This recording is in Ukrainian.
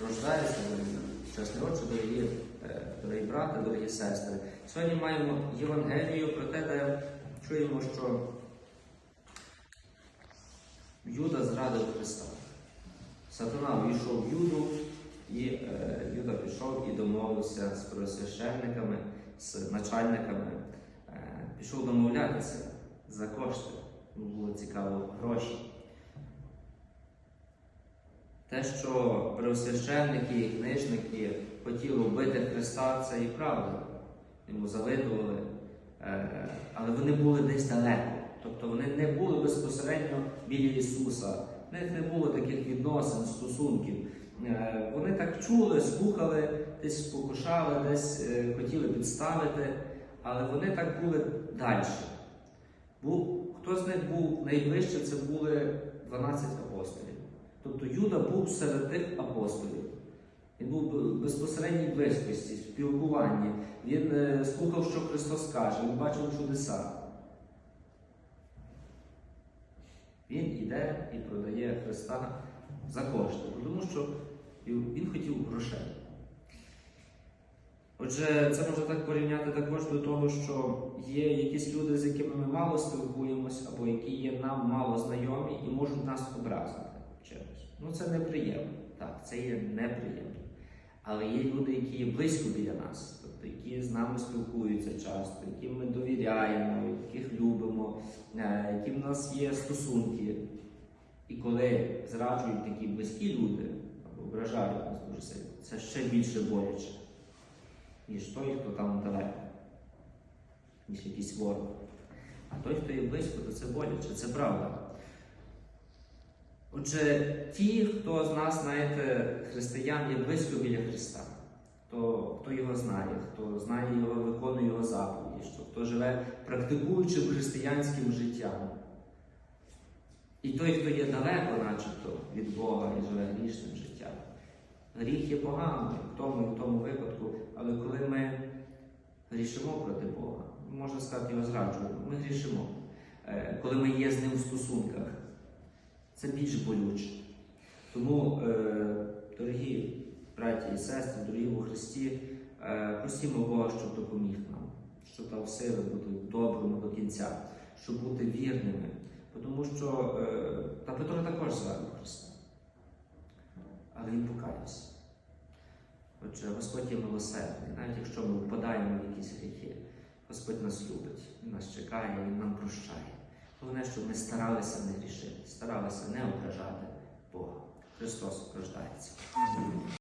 рождається. Щасний дорогі, е, дорогі брати, дорогі сестри. Сьогодні маємо Євангелію про те, де чуємо, що Юда зрадив Христа. Сатана війшов в Юду, і е, Юда пішов і домовився з первосвященниками, з начальниками. Е, пішов домовлятися за кошти. Було цікаво гроші. Те, що первосвященники і книжники хотіли вбити Христа, це і правда. Йому завидували. Е, але вони були десь далеко. Тобто вони не були безпосередньо біля Ісуса. В них не було таких відносин, стосунків. Е, Вони так чули, слухали, десь спокушали, десь е, хотіли підставити, але вони так були далі. Хто з них був найвище, це були 12 апостолів. Тобто Юда був серед тих апостолів. Він був в безпосередній близькості, спілкуванні. Він е, слухав, що Христос каже, він бачив чудеса. Він іде і продає Христа за кошти, тому що він хотів грошей. Отже, це можна так порівняти також до того, що є якісь люди, з якими ми мало спілкуємось, або які є нам мало знайомі і можуть нас образити чимось. Ну це неприємно. Так, це є неприємно. Але є люди, які є близько біля нас, тобто які з нами спілкуються часто, яким ми довіряємо, яких любимо, е, які в нас є стосунки. І коли зраджують такі близькі люди або ображають нас дуже сильно, це ще більше боляче, ніж той, хто там далеко, ніж якийсь ворог. А той, хто є близько, то це боляче, це правда. Отже, ті, хто з нас, знаєте, християн є близько біля Христа, хто, хто його знає, хто знає його, виконує його заповіді, що хто живе практикуючим християнським життям. І той, хто є далеко, начебто, від Бога і живе грішним життям. Гріх є поганим в тому і в тому випадку, але коли ми грішимо проти Бога, можна сказати, його зраджуємо, ми грішимо. Е, Коли ми є з ним в стосунках, це більш болюче. Тому, е, дорогі браті і сестри, дорогі у Христі, е, просімо Бога, щоб допоміг нам, щоб дав сили бути добрими до кінця, щоб бути вірними. Тому що е, та Петро також зрадив Христа. Але він покаявся. Отже, Господь є милосердний, навіть якщо ми впадаємо в якісь гріхи, Господь нас любить, Він нас чекає, Він нам прощає. Головне, щоб ми старалися не грішити, старалися не ображати Бога. Христос рождається.